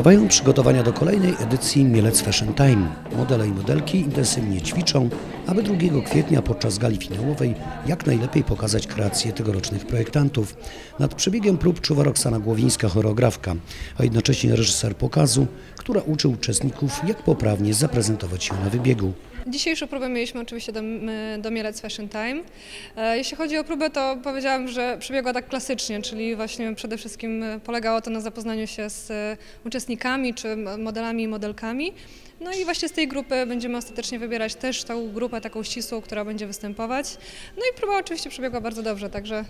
Trwają przygotowania do kolejnej edycji Mielec Fashion Time. Modele i modelki intensywnie ćwiczą, aby 2 kwietnia podczas gali finałowej jak najlepiej pokazać kreacje tegorocznych projektantów. Nad przebiegiem prób czuwa Roxana Głowińska, choreografka, a jednocześnie reżyser pokazu, która uczy uczestników, jak poprawnie zaprezentować się na wybiegu. Dzisiejszą próbę mieliśmy oczywiście do, do Mielec Fashion Time. E, Jeśli chodzi o próbę, to powiedziałam, że przebiegła tak klasycznie, czyli właśnie przede wszystkim e, polegało to na zapoznaniu się z e, uczestnikami czy modelami i modelkami. No i właśnie z tej grupy będziemy ostatecznie wybierać też tą grupę taką ścisłą, która będzie występować. No i próba oczywiście przebiegła bardzo dobrze, także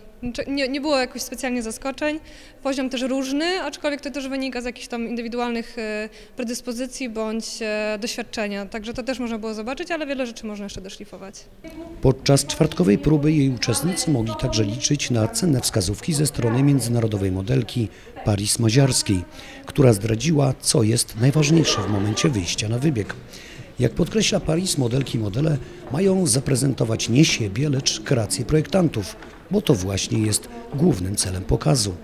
nie, nie było jakoś specjalnie zaskoczeń. Poziom też różny, aczkolwiek to też wynika z jakichś tam indywidualnych e, predyspozycji bądź e, doświadczenia. Także to też można było zobaczyć, ale wiele rzeczy można jeszcze doszlifować. Podczas czwartkowej próby jej uczestnicy mogli także liczyć na cenne wskazówki ze strony międzynarodowej modelki Paris Maziarskiej, która zdradziła, co jest najważniejsze w momencie wyjścia na wybieg. Jak podkreśla Paris, modelki i modele mają zaprezentować nie siebie, lecz kreacje projektantów, bo to właśnie jest głównym celem pokazu.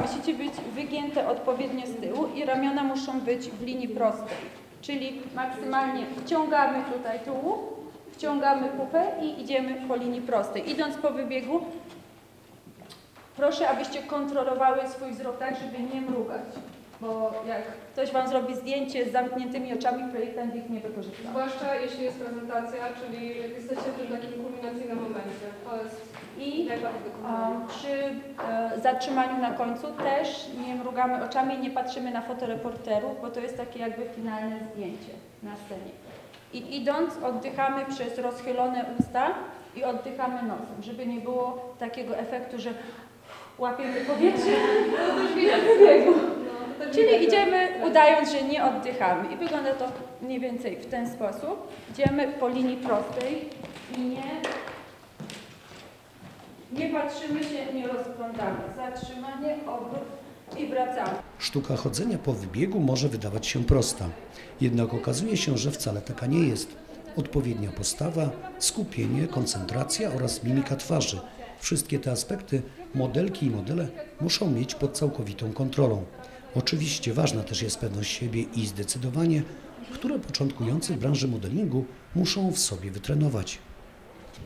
Musicie być wygięte odpowiednio z tyłu i ramiona muszą być w linii prostej. Czyli maksymalnie wciągamy tutaj tułów, wciągamy pupę i idziemy po linii prostej. Idąc po wybiegu, proszę, abyście kontrolowały swój wzrok tak, żeby nie mrugać. Bo jak ktoś Wam zrobi zdjęcie z zamkniętymi oczami, projektant ich nie wykorzysta. Zwłaszcza jeśli jest prezentacja, czyli jesteście w tym takim kulminacyjnym momencie. To jest I Um, przy e, zatrzymaniu na końcu też nie mrugamy oczami, nie patrzymy na fotoreporterów, bo to jest takie jakby finalne zdjęcie na scenie. I idąc oddychamy przez rozchylone usta i oddychamy nosem, żeby nie było takiego efektu, że łapiemy powietrze. wybiegu. Czyli idziemy udając, że nie oddychamy i wygląda to mniej więcej w ten sposób. Idziemy po linii prostej i nie nie patrzymy się, nie rozglądamy. Zatrzymanie, obrót i wracamy. Sztuka chodzenia po wybiegu może wydawać się prosta, jednak okazuje się, że wcale taka nie jest. Odpowiednia postawa, skupienie, koncentracja oraz mimika twarzy. Wszystkie te aspekty modelki i modele muszą mieć pod całkowitą kontrolą. Oczywiście ważna też jest pewność siebie i zdecydowanie, które początkujący w branży modelingu muszą w sobie wytrenować.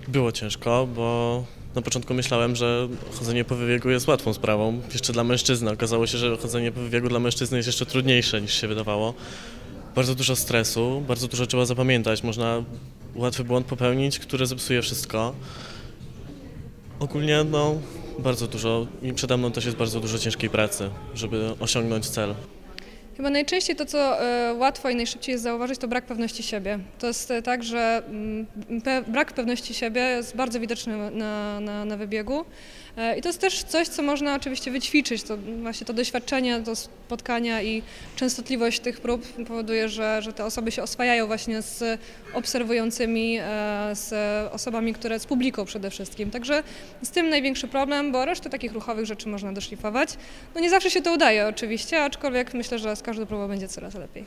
Było ciężko, bo na początku myślałem, że chodzenie po wybiegu jest łatwą sprawą, jeszcze dla mężczyzny. Okazało się, że chodzenie po wybiegu dla mężczyzny jest jeszcze trudniejsze niż się wydawało. Bardzo dużo stresu, bardzo dużo trzeba zapamiętać. Można łatwy błąd popełnić, który zepsuje wszystko. Ogólnie no, bardzo dużo i przede mną też jest bardzo dużo ciężkiej pracy, żeby osiągnąć cel. Chyba najczęściej to, co e, łatwo i najszybciej jest zauważyć, to brak pewności siebie. To jest e, tak, że mm, brak pewności siebie jest bardzo widoczny na, na, na wybiegu. E, I to jest też coś, co można oczywiście wyćwiczyć. To właśnie to doświadczenie, to spotkania i częstotliwość tych prób powoduje, że, że te osoby się oswajają właśnie z obserwującymi, z osobami, które z publiką przede wszystkim. Także z tym największy problem, bo resztę takich ruchowych rzeczy można doszlifować. No nie zawsze się to udaje oczywiście, aczkolwiek myślę, że z każdą próbą będzie coraz lepiej.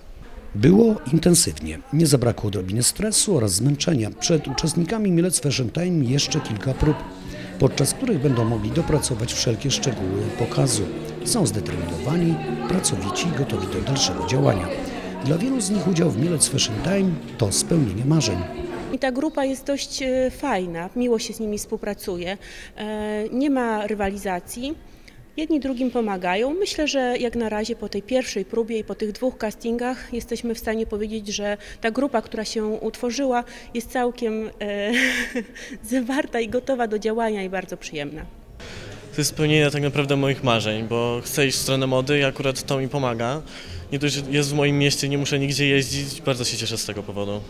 Było intensywnie. Nie zabrakło odrobiny stresu oraz zmęczenia. Przed uczestnikami Mielec Fashion Time jeszcze kilka prób, podczas których będą mogli dopracować wszelkie szczegóły pokazu. Są zdeterminowani, pracowici i gotowi do dalszego działania. Dla wielu z nich udział w Mielec Fashion Time to spełnienie marzeń. I ta grupa jest dość e, fajna, miło się z nimi współpracuje, e, nie ma rywalizacji. Jedni drugim pomagają. Myślę, że jak na razie po tej pierwszej próbie i po tych dwóch castingach jesteśmy w stanie powiedzieć, że ta grupa, która się utworzyła, jest całkiem e, zawarta i gotowa do działania i bardzo przyjemna. To jest spełnienie tak naprawdę moich marzeń, bo chcę iść w stronę mody i akurat to mi pomaga. Nie dość, jest w moim mieście, nie muszę nigdzie jeździć, bardzo się cieszę z tego powodu.